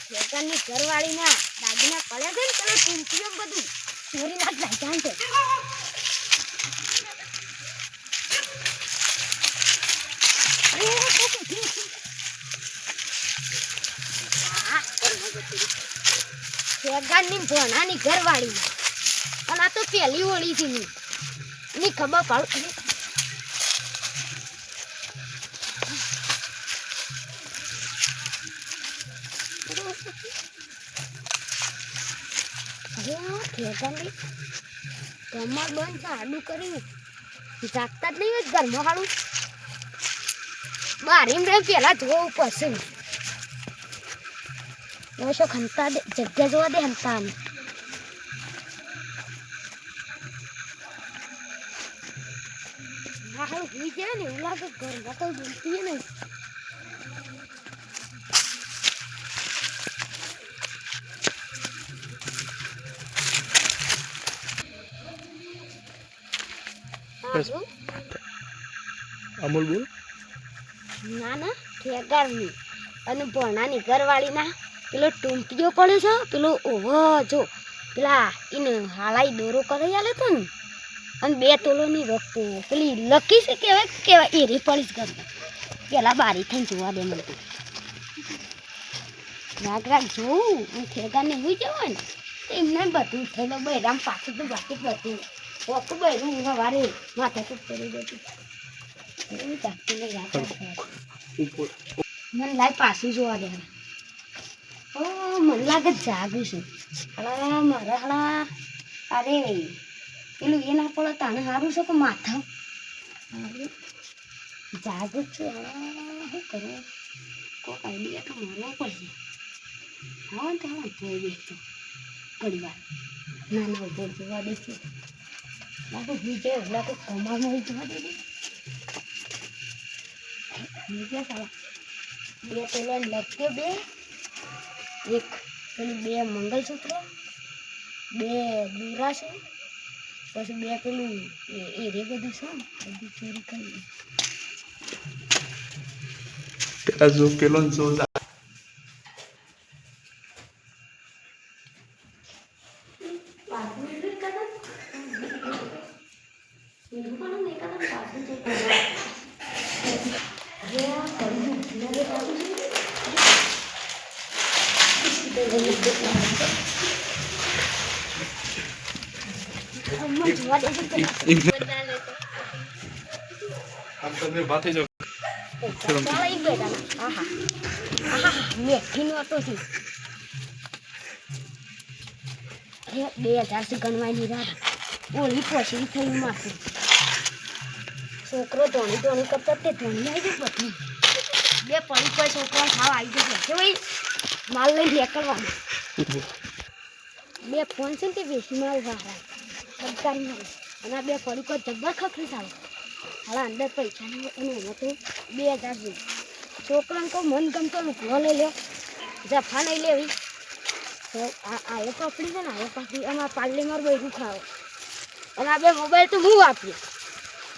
ખેતરની ઘરવાળીના દાદીના પડ્યા છે ને પેલો ટીમટીઓ બધું. ચોરી ના જાય જાણ છે. ખેગાની ભોણાની ઘરવાળી. અને આ તો પેલી હોળી ની ની ખબર પાડું. કમર બંધ આડું કર્યું જાગતા જ નહીં હોય ઘરમાં હાડું એમ રે પેલા જોવું પડશે ઓછો ખંતા દે જગ્યા જોવા દે હમતા ને હા હારું હુઈ જાય ને એવું લાગે ઘરમાં કોઈ બોલતી નહીં. અમૂલ બોલ. ના ના ખેગારની અને ભણાની ઘરવાળીના પેલો ટૂંટીઓ પડ્યો છે, પેલો ઓહો, જો, પેલા એને હાલાઈ દોરો કરી આલે તો ને. અને બે તોલોની વસ્તુ પેલી લકી છે કહેવાય કે કહેવાય એ રે પડી જ ઘરમાં પેલા બારી થઈને જોવા દે મને. રાગ રાગ જોવું અને ખેગાને હોઈ જવાય ને એમને બધું થયેલો બૈરામ પાછું તો બાકી બધું ઓકું બૈરું સવારે માથા ચૂપ કરી દેતું મને લાગે પાછું જોવા દે મને લાગે જાગું છું. હળા, મારા હળા. અરે, પેલું એ ના પડે, તાને સારું છે કે માથા. જાગું છું, હળા. શું કરું? કોઈક આઈડિયા તો મળવો પડશે. હા, તો હા જોઈ દઈશું ઘણી વાર ના ના, ઊભો જોવા દેશે લાગે બીજે લાગે કમારમાં જોવા દે બીજા સાલા બે પેલો લખ્યો બે. એક પેલું બે મંગલસૂત્ર, બે દૂરા છે, પછી બે પેલું એ- રે બધું શું બધું ચોરી કરી પેલા પેલો જો આમ તમે ભાથે જો બે હજારથી ગણવાની રાત. ઓલી પછી થઈ માથું. છોકરો ધોણી ધોણી કરતા તે ધોણી આવી ગયું બધું. બે પડી કોઈ છોકરો સાવ આવી ગયો. કે ભાઈ? માલ લઈને નીકળવાનું. બે ફોન છે ને તે વેસી માલ વાળા સરકારી અને આ બે પડી કોઈ જબ્બર ખખરી ચાલે હાલા અંદર પૈસા અને એમાં તો બે હજાર જેવું છોકરાને કહું મન ગમતો ભૂલો લઈ લ્યો. જફા નહીં લેવી. તો આ આયો પાપડી છે ને આયો પાપડી આમાં પાલડી માર બૈરું ખાવ અને આ બે મોબાઈલ તો હું વાપર્યો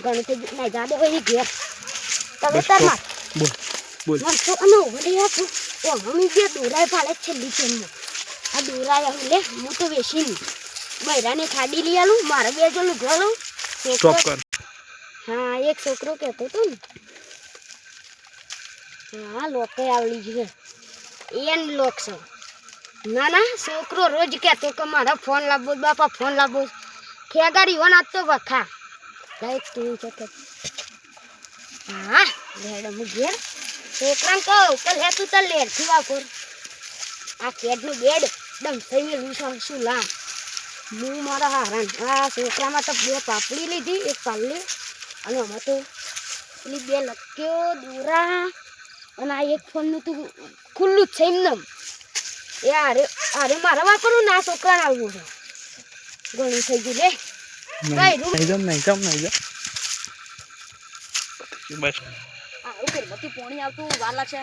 ઘણી તો નહીં જાડે હોય ઘેર. તમે તાર માર. બોલ બોલ. તો અને ઓગળી આપું ઓ મમ્મી જે દોરાય પાડે છે લીચેનમાં આ દોરાય હું લે હું તો વેચી નહીં બૈરાને ખાડી લઈ આલું મારે બે જો જોલું લઉં સ્ટોપ કર. હા એક છોકરો કહેતો હતો ને. હા લોકે આવડી છે. એન લોક છે. ના ના છોકરો રોજ કહેતો કે મારા ફોન લાવવો બાપા ફોન લાવવો. ખેગાડી હોના તો વખા. લાઈક તું છે કે? હા લેડ હું ઘેર. છોકરાને કહું કે લે તું તાર લેડથી વાપર. આ કેડનું બેડ દમ થઈને છે શું લા હું મારા હારણ આ છોકરામાં તો બે પાપડી લીધી એક પાલ્લી અને આમાં તો પેલી બે લક્યો દોરા અને આ એક ફોનનું તું ખુલ્લું જ છે એમને એ અરે અરે મારા વાપરવું ના છોકરાને આવવું છે. ઘણું થઈ ગયું લે. નહીં જામ નહીં જામ નહીં જામ. બસ. આવું ઘરમાંથી પાણી આવતું વાર લાગશે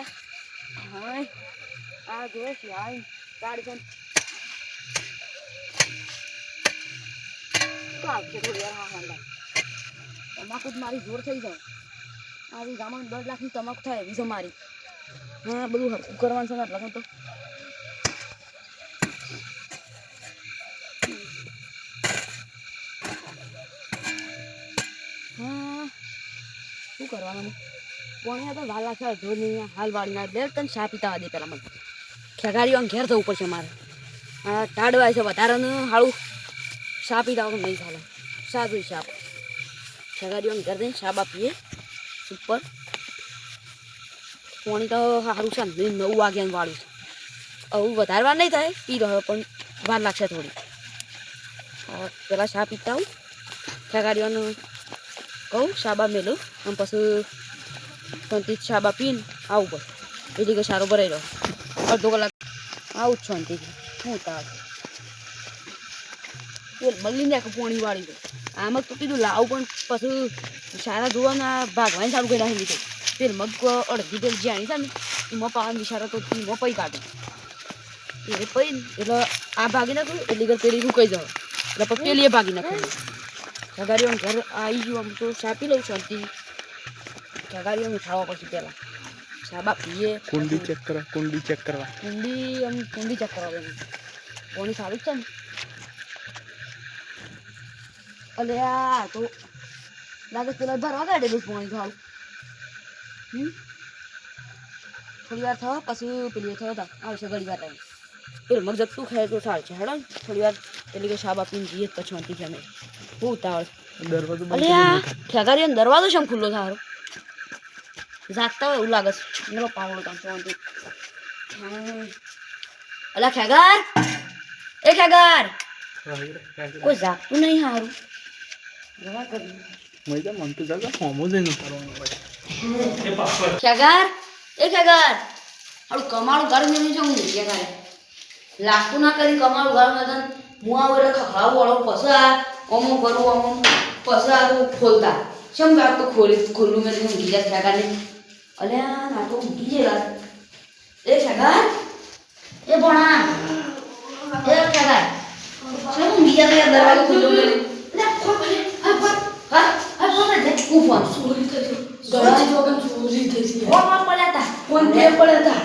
હા આ જો હાય. ગાડી તો તમાકુ મારી જોર થઈ જાય. આવી ગામમાં દોઢ લાખની તમાકુ થાય એવી છે મારી. હા, બધું હરકું કરવાનું છે આટલા તો હા, શું કરવાનું? પોણ્યા તો વાલા છે અઢો નહીં હાલ બે તને શા પીતા દે પહેલાં મને. ખેગારીઓ ઘેર થવું પડશે મારે. ટાળવાય છે વધારાનું હાળું. વગર નહીં ચાલે. ચા જોઈ ચા ખેગારીઓ ઘેર જઈને ચા બા પીએ ઉપર. પાણી તો સારું છે ને. નવ વાગ્યાનું વાળું છે. આવું વધારે વાર નહીં થાય, પી રહ્યો, પણ વાર લાગશે થોડી. પહેલાં પેલા પીતા આવું. ખેગાડીઓનું કહું શાબા મેલું અને પછી શાંતિ શાબા પીને આવું બસ. એટલે કે સારો ભરાઈ રહ્યો. અડધો કલાક. આવું જ શાંતિથી શું તાર. બોલ મળી નાખું પોણી વાળી આમ તો કીધું લાવું પણ પછી સારા ધોવાના ભાગવાની સારું કરી નાખી દીધું પેલ મગ અડધી પેલ જાણી છે ને એમાં પાવાનો વિચારો તો એમાં પૈ કાઢે. એટલે પૈ એટલે આ ભાગી નાખ્યું એટલે ઘર પેલી કહી જાવ એટલે પછી પેલી ભાગી નાખ્યું સગારીઓ ઘર આવી ગયું આમ તો સાપી લઉં શાંતિ સગારીઓ ખાવા પછી પહેલાં સાબા પીએ કુંડી ચેક કરવા કુંડી ચેક કરવા. કુંડી આમ કુંડી ચેક કરાવે કોની સારું જ છે ને? અલે આ તો લાગે પેલા ભરવા કાઢેલું પાણી ખાવું હમ? થોડી વાર થવા પછી પેલી થયો હતા આવશે ઘડી વાર ટાઈમ. પેલું મગ જતું ખાય તો સારું છે હેડો થોડી વાર એટલે કે સાબા પીને જઈએ પછી પછી છે અમે બહુ ઉતાવળ. દરવાજો અલે આ નાખ. દરવાજો શેમ ખુલ્લો થારો જાગતા હોય એવું લાગે છે. મેલો પાવડો કામ શાંતિ અલા ખેગાર? એ ખેગાર! કોઈ જાગતું નહીં હારું. જવા તો મન તો જાગા હોમો જઈને ઉતારવાનું હોય. ખેગાર એ ખેગાર. હારું કમાળું ઘર મેળવી છે હું ખેગાર લાગતું ના કરી કમાળું ઘર મેં હું આવું એટલે ખખડાવું વાળો પસા આ. અમુક કરું અમુક પસા આ ખોલતા. શેમ બાપ તો ખોલી ખોલું મેં ઊંઘી જાય ખેગારને. અલ્યા ના તો ઊંઘી જાય એ ખેગાર એ ભણા. એ ખેગાર. શેમ ઊંઘી જાય દરવાજો ખુલ્લો મેં હા હા દે હું ફોન ચોરી થયો ગળાથી વગર ચોરી થઈ ફોનમાં પડ્યા હતા ફોન પે પડ્યા હતા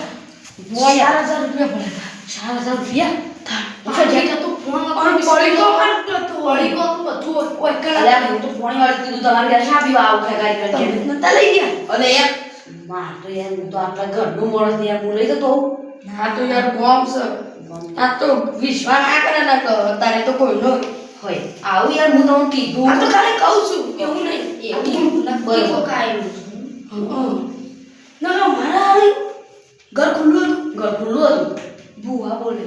ચાર હજાર રૂપિયા પડ્યા હતા ચાર હજાર રૂપિયા પૂછો જે તો ફોનમાં પડી તો વળી કો તું બધું ઓય અલ્યા હું તો ફોન વાળી કીધું તમારે ઘરે શા પીવા આવું ખેગારી કરી નતા લઈ ગયા અને યાર માર તો યાર તો આટલા ઘરનું માણસ યાર હું જતો હા તો યાર ગોમ સર આ તો વિશ્વાસ ના કરે ના તારે તો કોઈ નો હોય. આવું યાર હું તમને કીધું. આ તો ખાલી કહું છું. એવું નહીં. એવું નક્કી તો નહીં. ના મારા હારે ઘર ખુલ્લું હતું. ઘર ખુલ્લું હતું? ભૂવા બોલે.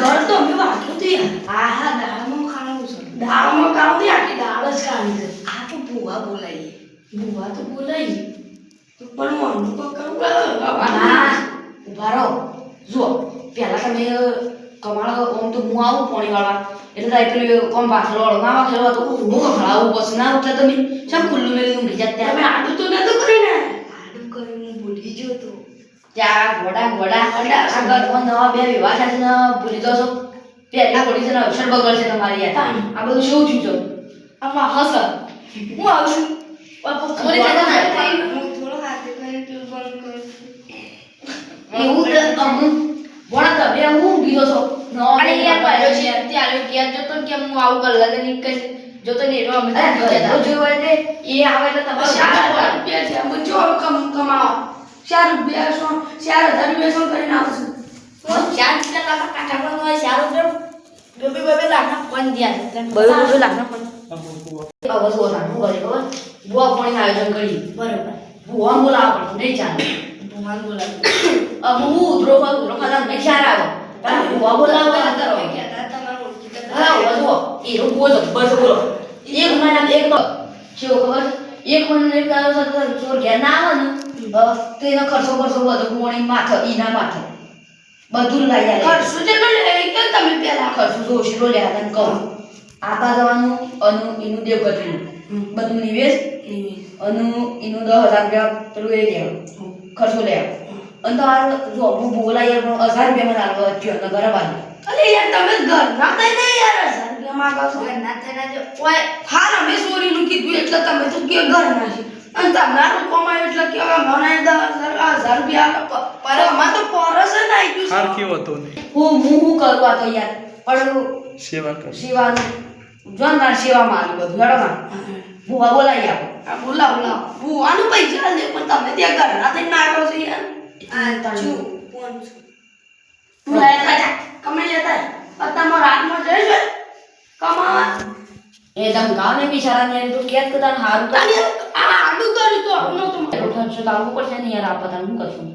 ઘર તો અમે વાગ્યું હતું યાર. હા હા દાળમાં ખાવાનું છે. દાળમાં કામ નહીં આટલી દાળ જ ખાવાની છે. આ તો ભૂવા બોલાઈએ. ભૂવા તો બોલાય તો પણ વાંધો તો કરવું. ઊભા રહો. જુઓ પહેલાં તમે કમાળો ઓમ તો હું આવું પોણી વાળા એટલે થાય પેલું કોમ પાછળ વાળો ના વાખેલો તો હું ખળાવું બસ ના ઉઠે તમે શેમ ખુલ્લું મેં ઊંઘી જાય તમે ત્યાં આડું તો નતું કર્યું ને? આડું કરીને હું ભૂલી ગયો તો. ત્યાં ઘોડા ઘોડા ઘોડા. આગળ કોણ નવા બે વિવાહ છે ને ભૂલી જશો પહેલા ઘોડી છે ને અક્ષર બગડશે તમારી યાર. આ બધું શું થયું છે? આમાં હસ હું આવું છું. થોડી હાથે કરીને કર. એવું અમુક ભણા તમે હું ઊંઘી જશો નવા અરે બે યાર પહેલો છે. છે ત્યારે ઘેર જતો ને કે હું આવું નીકળ જતો ને એનો અમે તો અરે બીજા ઘરનો જોયો એટલે એ આવે એટલે તમારે ચાર રૂપિયા છે અમે જો કમ કમાવો. ચાર રૂપિયા શું ચાર હજાર રૂપિયા શું કરીને આવશું ચાર રૂપિયા લાખના કાંઠા પણ હોય ચાર રૂપિયા બે બે બે લાખના ફોન દ્યા છે બે બે લાખના કરે ખબર બુઆ પણ આયોજન કરી બરોબર. બુઆ બોલાવવા પડશે નહીં ચાલે. હું ઉતરો ખાતા નહીં આવે પણ ને કરો હા તો બહુ બોલો. એક મહિના એક કેવું ખબર? એક મહિના એક દાડો સાથે ચોર ઘેર ના આવે ને તો એનો ખર્ચો ખર્ચો બધો મોણી માથે ઈના માથે. બધું લઈ જાય છે લે કે તમે પેલા? ખર્ચો જોશી લો લ્યા તને કહું. આપા જવાનું અનુ એનું દેવગતિનું બધું નિવેશ? અનુ એનું દસ હજાર રૂપિયા પેલું એ લેવાનું. ખર્ચો લે અને તમારે જો હું બોલાય પણ હજાર રૂપિયામાં ચાલવા થયો ને ઘરે બાજુ અલે યાર તમે ઘર ના થઈ ને યાર હજાર રૂપિયા માંગો છો. ના થાય જો ઓય હા અમે ચોરીનું કીધું એટલે તમે તો કે ઘર ના છે. અને તમારું કમાયું એટલે કે મને દસ હજાર હજાર રૂપિયા પર અમાર તો પરસ જ આવી ગયું હાર કેવો હતો ને? હું હું હું કરવા તો યાર. પણ સેવા કર. શિવાનું જો મારે સેવામાં આવ્યું બધું હેડો માં ભૂવા બોલાવી આપો. આ બોલાવ બોલાવ. ભૂવાનું પૈસા લે પણ તમે ત્યાં ઘરના થઈને ના કરો છો યાર. તું લેતા જા કમે લેતા જા. પણ તમારા હાથમાં જઈ છે? કમાવા. એ તમે ગાને બિચારા ને તો કેત કે તાર હારું તો આ આડું કર્યું તો આવું નહોતું. મારે. ખર્ચો તારું છે ને યાર આપા તાર હું કરશું?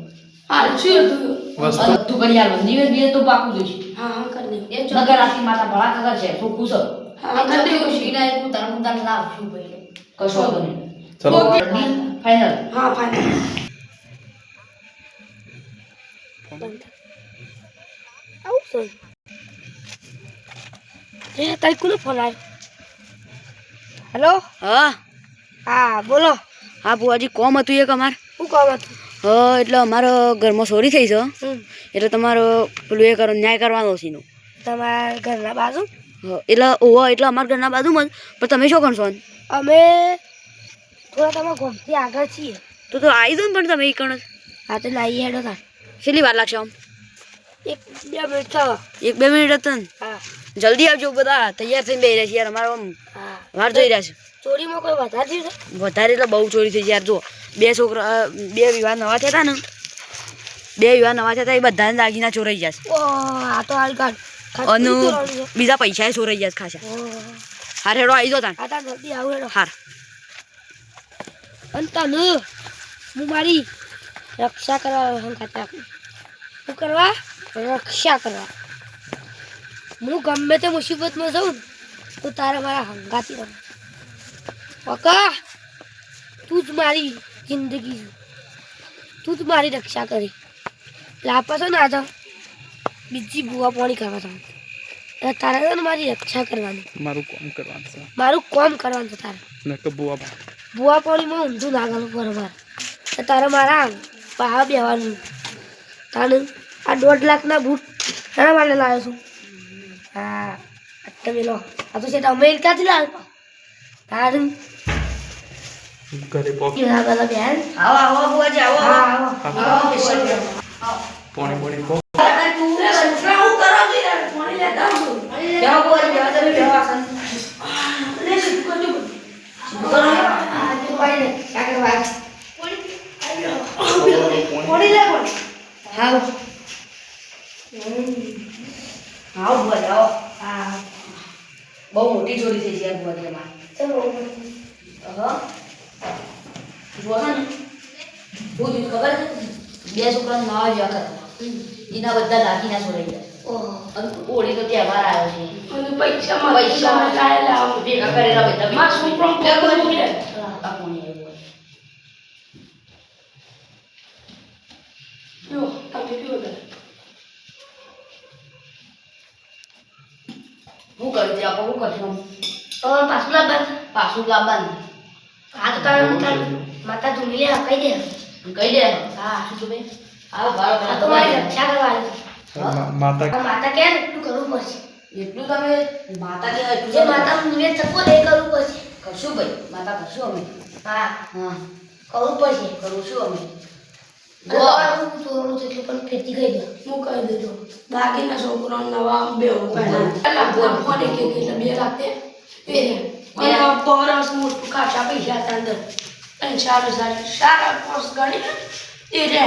હાલ શું તું વસ્તુ. તું કરી આલો દિવસ દિવસ તો પાકું જોઈશ. હા હા કર દે એ નગર આખી માતા ભળા કગર છે તો ખુશ હો. કર દે એક હું તારું તાર લાવશું ભાઈ. કશો વાંધો નહીં. ચલો. ફાઈનલ હા ફાઈનલ આવું છે એ તારી કોનો ફોન આવ્યો હેલો હા. હા બોલો. હા બુઆજી કોમ હતું એક અમાર. શું કોમ હતું? હા એટલે અમારો ઘરમાં ચોરી થઈ છે. એટલે તમારો પેલું એ કરો ન્યાય કરવાનો છે તમારા ઘરના બાજુ? હા, એટલે ઓહો એટલે અમારા ઘરના બાજુમાં જ. પણ તમે શું કરશો? અમે થોડા તમે ગોમથી આગળ છીએ. તો તો આવી દો ને પણ તમે એ કણ હા તો લાવી હેડો તા કેટલી વાર લાગશે આમ? એક બે મિનિટ થવા. એક બે મિનિટ હતા ને હા. જલ્દી આવજો બધા તૈયાર થઈને બેસી રહ્યા છે યાર અમારો આમ. વાર જોઈ રહ્યા છે. ચોરીમાં કોઈ વધારે થયું છે? વધારે એટલે બહુ ચોરી થઈ યાર જો. બે છોકરા બે વિવાહ નવા થયા ને. બે વિવાહ નવા થયા એ બધાને દાગીના ચોરાઈ ગયા છે. આ તો હાલ કાઢ અને બીજા પૈસા ચોરાઈ ગયા છે ખાસા. હાર હેડો આવી જો તાન આ તાર જલ્દી આવ હેડો. હાર. અને તને હું મારી રક્ષા કરવા હંગાત રાખું શું કરવા? રક્ષા કરવા. હું ગમે તે મુસીબતમાં જાઉં તો તારે મારા હંગાતી રહું પકા તું જ મારી જિંદગી તું જ મારી રક્ષા કરી. લાપસો છો ને આ બીજી બુવા પાણી કરવા એટલે તારે ને મારી રક્ષા કરવાની. મારું કામ કરવાનું છે. મારું કામ કરવાનું છે તારે. નકર બુઆ બા બુઆ પાણીમાં ઊંધું નાખવાનું પર મારે તો તારે મારા પહાડ બેવાનું તારે આ દોઢ લાખના બૂટ શાના માટે લાવ્યો છું. હા તમે લો આ તો છે તો અમેરિકાથી લાવ્યો? તારે ઘરે પોકી આવો આવો બુઆજી આવો આવો. આવો. સ્પેશિયલ પોણી પોણી પોક તું સંતરા હું કરો છો યાર પાણી લેતા આવજો બેહો બુઆજી બેહો તમે બેહો આસન લે શીખો જો આ તું પાડી લે કાકા વાત પાણી લે પણ આવો બુઆજી આવો. હા. બહુ મોટી જોડી થઈ છે અમારે ચલો. હા જુઓ ને. બહુ જ ખબર બે છોકરા નવા જેવા હતા એના બધા દાગીના ચોરાઈ ગયા. હોળી તો તહેવાર આવ્યો છે. પૈસા પૈસા ભેગા કરેલા બધા માર છોકરો ભેગો મૂકી દે. આ કોની આવ્યું હોય? જો તમે પીવો તારે. હું કર્યું તે શું કરશું? તો પાછું લાવવાનું પાછું લાવવાનું હા તો તારે માતા ધૂની લે કહી દે. કહી દે. હા શું તું હા આ તો મારી રક્ષા કરવાની માતા આ માતા ને એટલું કરવું પડશે. એટલું તમે માતા કહેવાય એટલું જે તમે માતાનું નિવેદ ને એ કરવું પડશે. કરશું ભાઈ માતા કરશું અમે. હા. હા. કરવું પડશે. કરવું શું અમે. જો હું ચોરું પણ ફેરથી ગઈ દો હું કહી દેજો. દાગીના છોકરો નવા બે પેલા ફોને કે કે બે લાખ તે એ રે. અને પરસ મોટું કાચા પૈસા હતા અંદર. અને સારું સારું. સારા પોસ ગણી એ રે.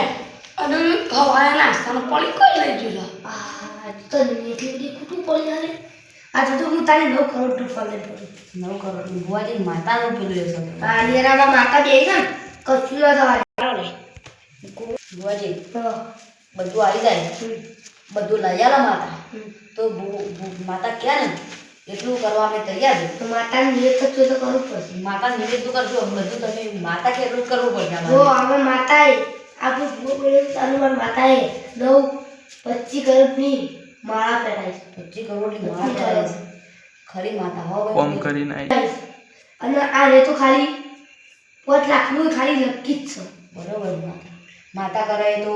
અને હવાયા નાસ્તાનો પાણી કઈ લઈ જજો આ તો એટલી ખોટું પડી જાય આ તો હું તારી નવ કરોડ રૂપિયા લઈ પડું. નવ કરોડ ભુવાજી માતાનું પેલું એ છે. માતા દે ને કશું થવા ભુવાજી બધું આવી જાય બધું લઈ આલા માતા. તો ભુ- ભુ- માતા ક્યાં ને એટલું કરવા અમે તૈયાર છે. તો માતા નિવેદ કરજો તો કરવું પડશે. માતા નિવેદ તો કરજો બધું તમે માતા કે એટલું કરવું પડશે જો. આમાં માતાએ આપણું ભૂ પડ્યું તારું માતાએ નવ પચીસ કરોડની માળા પહેરાય છે પચીસ કરોડની માળા પહેરાય છે ખરી માતા હો. કોમ કરીને આવી અને આ રે તો ખાલી પાંચ લાખનું ખાલી નક્કી જ છે. બરોબર માતા. માતા કરાય તો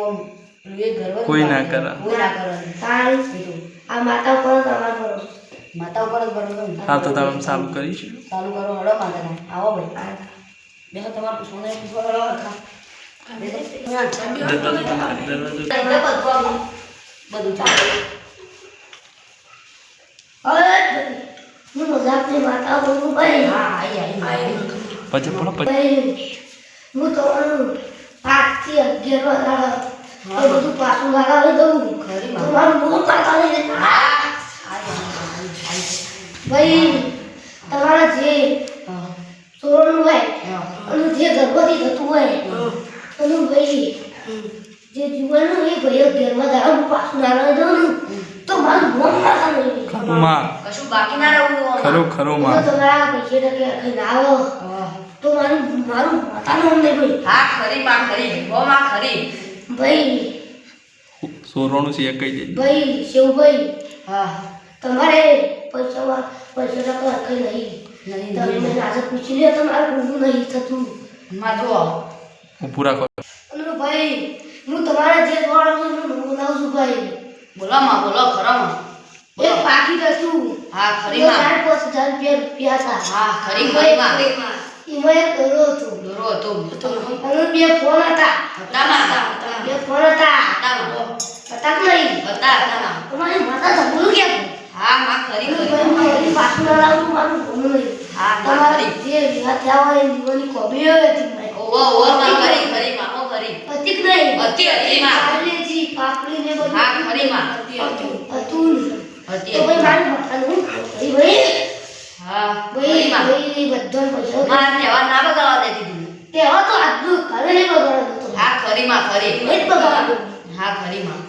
એ ગર્વ જ કોઈ ના. કરે. કોઈ ના કરે તારું બીજું. આ માતા ઉપર તમારો ભરોસો માતા ઉપર જ બરોબર ને. હા તો તમે ચાલુ કરીશું ચાલુ કરો હળો માતા આવો ભાઈ બેસો તમારે પૂછવા. બેસો. દરવાજો એટલે બધું ચાલે હું મજાકની માતા બોલું ભાઈ હા આઈ આઈ પછી બોલો પછી ભાઈ હું તમારું બધું પાછું લગાવી દઉં. ખરી તમારું બહુ ભાઈ તમારા જે હોય અને જે ગર્ભવતી થતું હોય અને ભાઈ જે જીવનનું એ ભાઈ અગિયારમાં દાડા પાછું ના લગાવી દઉં ને તો મારું માથા નહીં ખરું કશું બાકી ના રહું ખરું ખરું માં. તમારા પૈસે ટકે ના આવો. તો મારું મારું માથાનું અમને ભાઈ હા ખરી માં ખરી. હો માં ખરી. ભાઈ. સોરોનું છે કહી દે. ભાઈ શિવભાઈ હા. તમારે પૈસામાં પૈસા તો કઈ નહીં. નહીં તમે આજે પૂછી લે તમારે ઊંધું નહીં થતું. માં જો હું પૂરા કરો. અને ભાઈ હું તમારા જે છું હું બોલાવું છું ભાઈ. બોલો માં બોલો ખરો માં. એક પાકીટ હતું હા ખરી માં. સાડા પાંચ હજાર રૂપિયા રૂપિયા હા ખરી ખરી માં. એમાં એક દોરો હતો. દોરો હતો. અને બે ફોન હતા. હતા બે ફોન હતા. હતા નહીં. હતા હતા તમારી માતા ધબલું કેમ હા માં ખરી પાછું ના લાવું મારું ભણું નહીં. હા માં જે વિવાહ થયા હોય એ કોબી હોય હતી ઓવો ઓવો માં ખરી ખરી માં ઓ ખરી. હતી નહીં. હતી હતી માં. પાર્લેજી પાપડી ને બધું હા ખરી માં. હતું હતું હતી તો ભાઈ મારી ભાઈ ભાઈ હા ભાઈ ખરી માં ભાઈ બધા પૈસા માં તહેવાર ના બગાડવા દેતી તું તે તો આજનું ઘરે નહીં બગાડો તો. હા ખરી ખરી નહીં જ બગાડો હા ખરી માં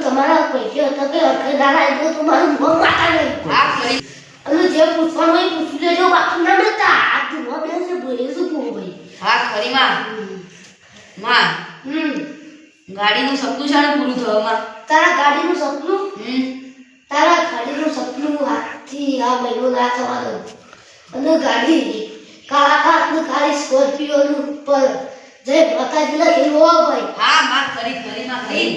તમારા પૈસા હતા કે અડકે દાડા એટલે તમારું મોં માતા નહીં. હા ખરી અને જે પૂછવાનું હોય પૂછી લેજો બાકી ના મળતા. આ જુઓ બે છે બોલે શું કહું ભાઈ? હા માં હમ. ગાડીનું સપનું છે ને પૂરું થવામાં? તારા ગાડીનું સપનું? હમ. તારા ગાડીનું સપનું હાથથી આ મહિનો ના થવાનો. અને ગાડી કાળા કાળની કાળી સ્કોર્પિયોનું ઉપર જય માતાજીના લખેલું ભાઈ હા માં ખરી ખરી માં ખરી.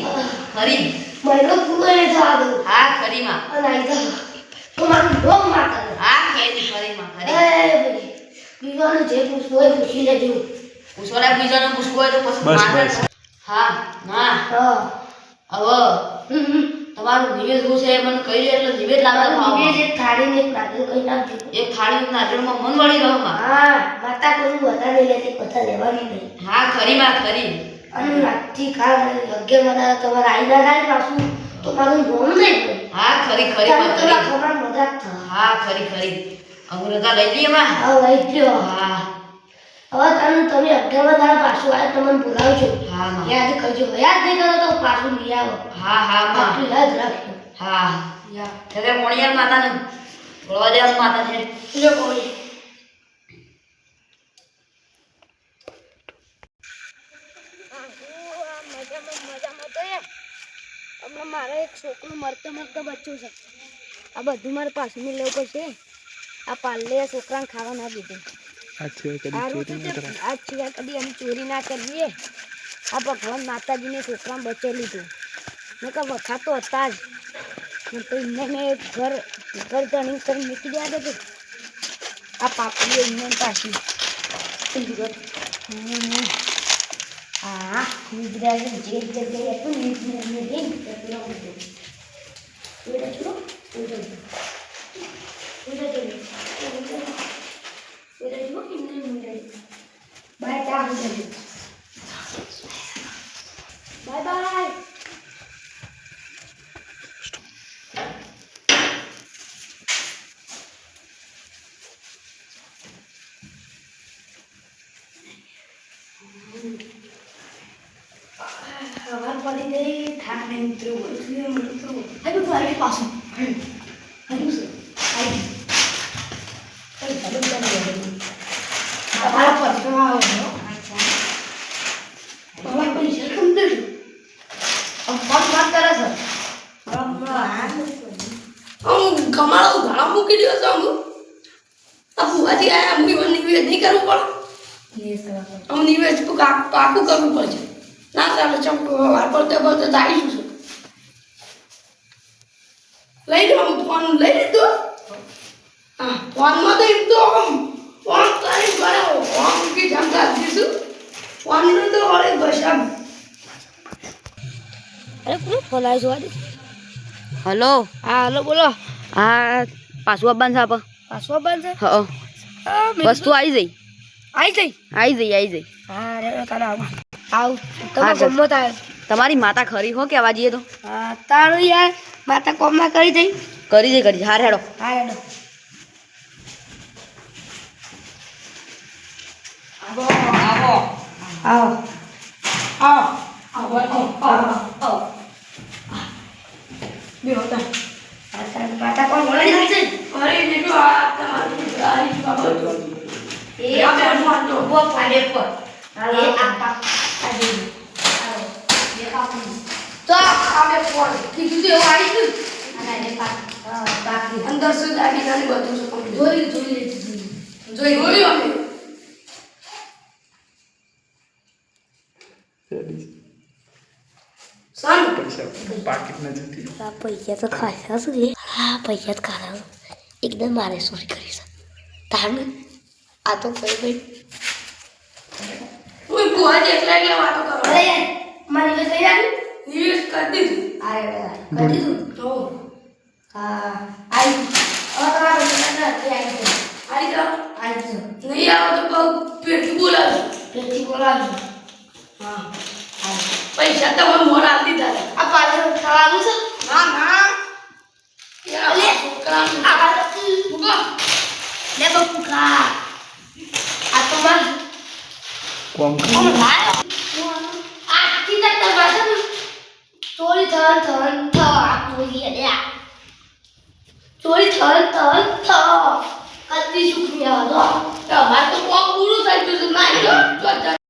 ખરી. મહિનો પૂરે ને જવા દો હા ખરી માં અને આઈ જા. તો મારું ડોમ માતા હા ખેરી ખરી. માં એ ખરી ભાઈ બીજાનું જે પૂછવું હોય પૂછી લેજો. પૂછવાના બીજાનું પૂછવું હોય તો પછી હા માં હા. હવે હમ. તમારું નિવેદ છે? એ મને કહી દે એટલે નિવેદ લાવતા નિવેદ એક થાળીને ને નારિયેળ કહી નાખજો. એક થાળી નારિયેળમાં મન વળી રહ્યો માં. હા માતા કોનું વધારે લેતી બધા લેવાની નહીં. હા ખરી માં ખરી. અને રાતથી ખા યોગ્ય બધા તમારે આઈ ના થાય પાછું. તો મારું ભોગ નહીં હા ખરી ખરી તમે માં ખબર મજા હા ખરી ખરી. હવે લઈ લઈએ માં હા લઈ ગયો હા. હવે તમે તમે અગિયાર વાગ્યા પાછું આવે તમને બોલાવજો હા માં. યાદ કરજો યાદ નહીં કરો તો પાછું લઈ આવો. હા હા માં. યાદ રાખજો. હા. હવે મોણિયાર માતાને બોલવા દે માતા છે. લે કોઈ હમણાં મારે એક છોકરું મરતો મરતો બચ્ચું છે. આ બધું મારે પાછું લેવું પડશે. આ પાલ્લે છોકરાને ખાવા ના દીધું. આજ સિવાય કદી અમે ચોરી ના કરીએ. આ ભગવાન માતાજીને છોકરાને બચે લીધું. મેં કહા વખા તો હતા જ. એમને મેં ઘર ઘર ધણી કરી મૂકી દે દે આ પાપડી એમને પાછી. હા ગુજરાત જે જગ્યાએ હતું ને જઈને ઉડે ચલો, એમને ઉડે. બાય ત્યાં સુધી. બાય બાય સવાર પડી ગઈ થાક નહીં ઉતર્યો એટલે મને તો હાલું તો આવી પાછું હાલું છે આવી કઈ ચાલુ ચાલુ તમારા પૈસા આવો તમારા પૈસા કમ દેજો ફોન વાત કરે છે હું કમાડો ઘણા મૂકી દો છો હું આ ભુવાજી આયા હું એમાં નિવેદ નહીં કરવું પડે આમ નિવેદ પાક- પાકું કરવું પડશે ના ચાલે ચમ વાર પડતે પડતે દાઈશું છું લઈ લો હું ફોન લઈ લીધો હા ફોન કરી બરાબર ફોન મૂકી જમતા દીધું તો વળે બસ અરે કોણ ફોલાય જોવા દે હલો હા હલો બોલો. હા પાછું આવવાનું છે આપ આવવાનું છે? હા. વસ્તુ આવી જઈ. આવી જઈ? આવી જઈ આવી જઈ. હા રે તારા આવ. આવું. હા, તમે ચાલ. ગમત આવે. તમારી માતા ખરી હો કેવા જઈએ તો? હા તારું યાર માતા કોમમાં કરી દઈ. કરી જઈ કરી જઈ. હાર હેડો. હા હેડો. આવો આવો. આવો. આવો આવો આવો આવો બેહો તા માતા કોમ મળી જશે અરે જેટલું આ તમારું બાબત એ આ બેન વાંધો ઊભો પાડે પર. એ આ પાક તો આ બે ફોન કીધું તો એવું આવી ગયું. બાકી. અંદર શું દાગીનાની બધું છે complete. જોઈ જોઈ લીધું જોઈ જોયું અમે સારું પૈસા પાકીટ ન જતી. આ પૈસા તો ખાસા છે. લે હા પૈસા તો ખાસા એકદમ મારે ચોરી કરી છે. તારને આ તો કઈ ભાઈ હું ભુવા જ એકલા વાતો કરો. અરે મારી તો થઈ જાય નિવેશ કરી દીધું. અરે કરી દીધું. હો હા આવી હવે તમારે પૈસા નથી આવી આવી જાઓ આવી છે નહીં આવો તો બહુ પેટથી બોલાવજો. પેટી બોલાવજો. પૈસા તો મને મોર આલી દીધા છે. આ પાછળ ખાવાનું છે? ના ના. યાર, અલે. છોકરાનું. આ ઊભો. લે ખા આ તો માર કોમ લાયો. આ આખી તક તો પાછળ ચોરી થન થન થ આ પૂરી લે ચોરી થન થન થ કદી સુખી આવો તમારે તો કોક